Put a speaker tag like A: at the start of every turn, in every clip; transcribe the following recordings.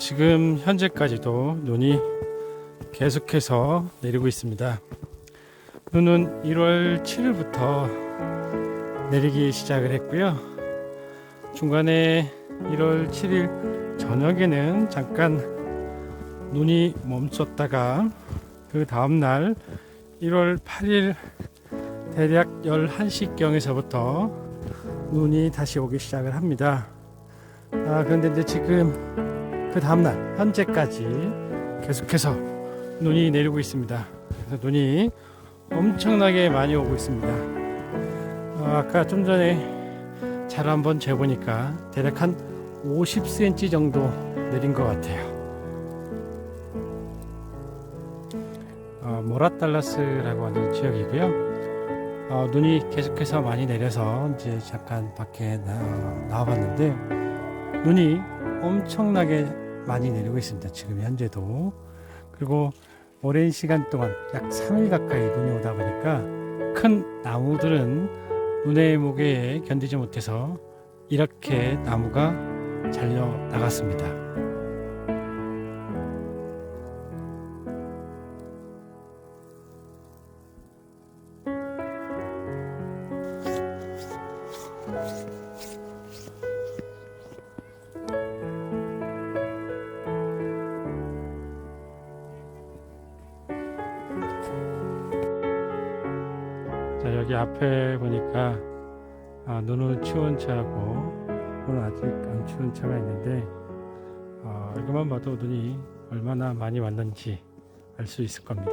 A: 지금 현재까지도 눈이 계속해서 내리고 있습니다. 눈은 1월 7일부터 내리기 시작을 했고요. 중간에 1월 7일 저녁에는 잠깐 눈이 멈췄다가 그 다음날 1월 8일 대략 11시경에서부터 눈이 다시 오기 시작을 합니다. 아, 그런데 이제 지금 그 다음날 현재까지 계속해서 눈이 내리고 있습니다. 그래서 눈이 엄청나게 많이 오고 있습니다. 어, 아까 좀 전에 잘 한번 재보니까 대략 한 50cm 정도 내린 것 같아요. 어, 모라달라스라고 하는 지역이고요. 어, 눈이 계속해서 많이 내려서 이제 잠깐 밖에 나, 나와봤는데 눈이 엄청나게 많이 내리고 있습니다. 지금 현재도. 그리고 오랜 시간 동안 약 3일 가까이 눈이 오다 보니까 큰 나무들은 눈의 무게에 견디지 못해서 이렇게 나무가 잘려 나갔습니다. 여기 앞에 보니까 아, 눈은 추운 차고 오늘 아직 안 추운 차가 있는데 아, 이것만 봐도 눈이 얼마나 많이 왔는지 알 수 있을 겁니다.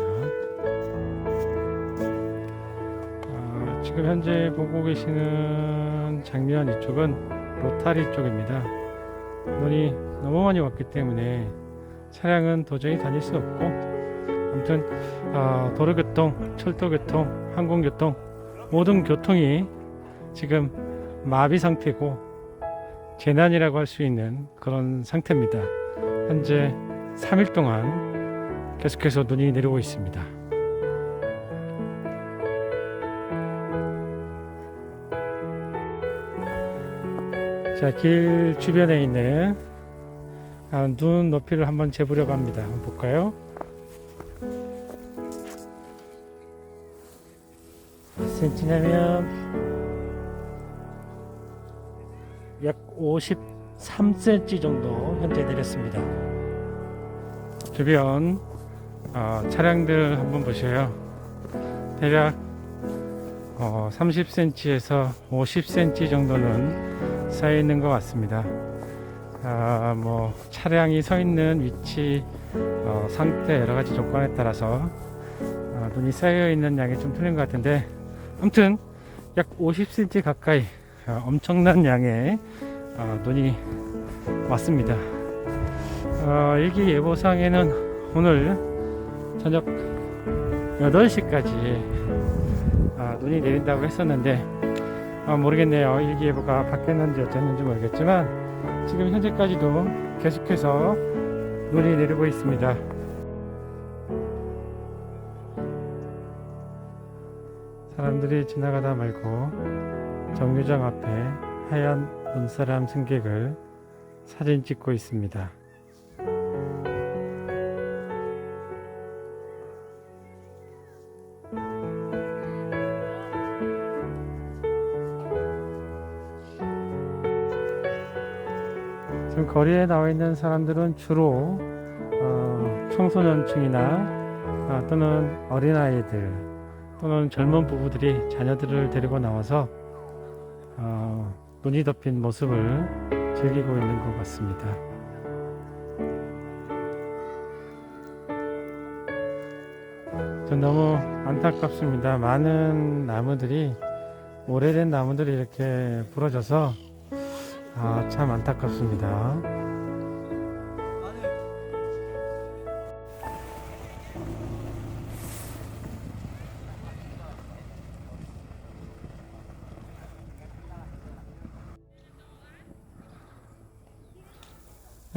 A: 아, 지금 현재 보고 계시는 장면 이쪽은 로타리 쪽입니다. 눈이 너무 많이 왔기 때문에 차량은 도저히 다닐 수 없고 아무튼 아, 도로교통, 철도교통, 항공교통 모든 교통이 지금 마비 상태고 재난이라고 할 수 있는 그런 상태입니다. 현재 3일 동안 계속해서 눈이 내리고 있습니다. 자, 길 주변에 있는 아, 눈 높이를 한번 재보려고 합니다. 한번 볼까요? 몇 cm냐면 약 53cm 정도 현재 내렸습니다. 주변 어, 차량들 한번 보셔요. 대략 어, 30cm에서 50cm 정도는 쌓여 있는 것 같습니다. 아, 뭐 차량이 서 있는 위치, 어, 상태 여러 가지 조건에 따라서 어, 눈이 쌓여 있는 양이 좀 틀린 것 같은데, 아무튼 약 50cm 가까이 어, 엄청난 양의 어, 눈이 왔습니다. 어, 일기 예보상에는 오늘 저녁 8시까지 아, 눈이 내린다고 했었는데 아, 모르겠네요. 일기예보가 바뀌었는지 어쨌는지 모르겠지만 지금 현재까지도 계속해서 눈이 내리고 있습니다. 사람들이 지나가다 말고 정류장 앞에 하얀 눈사람 승객을 사진 찍고 있습니다. 지금 거리에 나와 있는 사람들은 주로 어, 청소년층이나 아, 또는 어린아이들 또는 젊은 부부들이 자녀들을 데리고 나와서 어, 눈이 덮인 모습을 즐기고 있는 것 같습니다. 전 너무 안타깝습니다. 많은 나무들이 오래된 나무들이 이렇게 부러져서 아, 참 안타깝습니다.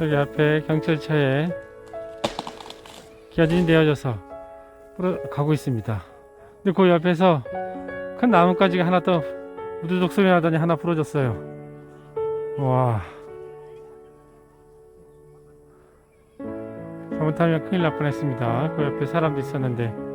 A: 여기 앞에 경찰차에 기아진이 내어져서 가고 있습니다. 근데 그 옆에서 큰 나뭇가지가 하나 또 우두둑 소리 나더니 하나 부러졌어요. 와. 잘못하면 큰일 날 뻔했습니다. 그 옆에 사람도 있었는데